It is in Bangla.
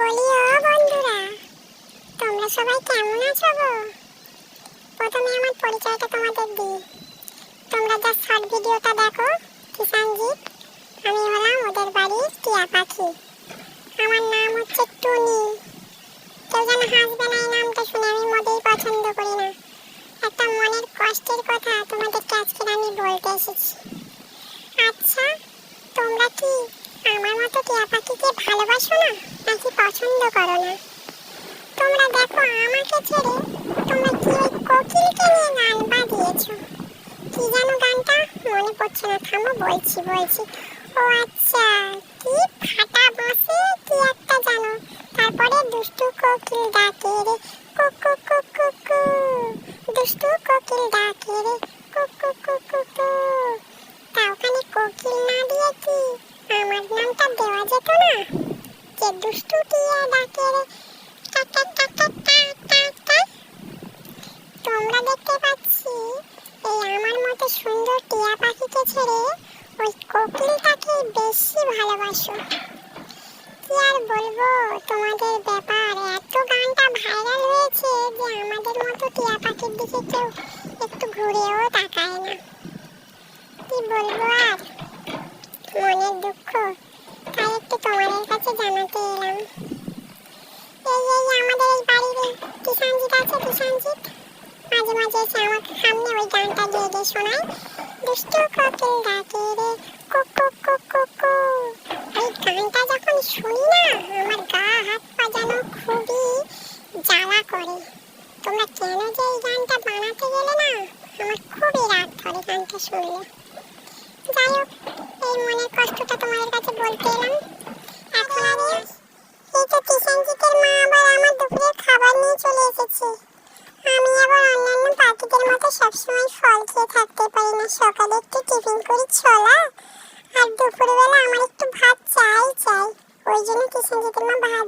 বলি ও বন্ধুরা। তোমরা সবাই কেমন আছো গো? প্রথমে আমার পরিচয়টা তোমাদের দিই। তোমরা যা শর্ট ভিডিওটা দেখো, কিষানজিৎ, আমি হলাম ওদের বাড়ির টিয়া পাখি। আমার নাম হচ্ছে টুনি। কেউ যেন হাসবে না এই নামটা শুনে আমি মোটেই পছন্দ করি না। একটা মনের কষ্টের কথা তোমাদেরকে আজকে আমি বলতে এসেছি আচ্ছা তোমরা কি আমার মতো টিয়া পাখিকে ভালোবাসো না, নাকি পছন্দ করো না? তোমরা দেখো আমাকে ছেড়ে তোমরা কি ওই কোকিলকে নিয়ে গান বাজিয়েছো? কি যেন গানটা? মনে পড়ছে না, থামো, বলছি বলছি। ও আচ্ছা কি ফাটা বাঁশে কি একটা জানো? তারপরে দুষ্টু কোকিল ডাকে রে কু কু কু। দুষ্টু কোকিল ডাকে রে, কু কু কু কু কু। তা ওখানে কোকিল না দিয়ে কি আমার নামটা দেওয়া যেত না। যে দুষ্টু টিয়া ডাকে। তোমরা দেখতে পাচ্ছি, এই আমার মতো সুন্দর টিয়া পাখিকে ছেড়ে ওই কোকিলটাকে বেশি ভালোবাসো। কি আর বলব, তোমাদের ব্যাপার, এত গানটা ভাইরাল হয়েছে যে আমাদের মতো টিয়া পাখির দিকে কেউ একটু ঘুরেও তাকায় না। কি বলব আর মনের দুঃখ তাই একটু তোমাদের কাছে জানাতে এলাম এই এই আমাদের এই বাড়ির কিষানজিৎ আছে কিষানজিৎ মাঝে মাঝে এসে আমার সামনে ওই গানটা গেয়ে গিয়ে শোনায়। দুষ্টু কোকিল ডাকে রে কুক কুক কুক। এই গানটা যখন শুনি না, আমার গা হাত পা যেন খুবই জ্বালা করে। তোমরা কেন যে এই গানটা বানাতে গেলে না, আমার খুবই রাগ ধরে গানটা শুনলে। যাই হোক, এই মনের কষ্টটা তোমাদের কাছে বলতে এলাম। পাখিদের মতো সবসময় ফল খেয়ে থাকতে পারি না। সকালে একটু টিফিন করি ছোলা, আর দুপুরবেলা আমার একটু ভাত চাই চাই। ওই জন্য কিষানজিতের মা ভাত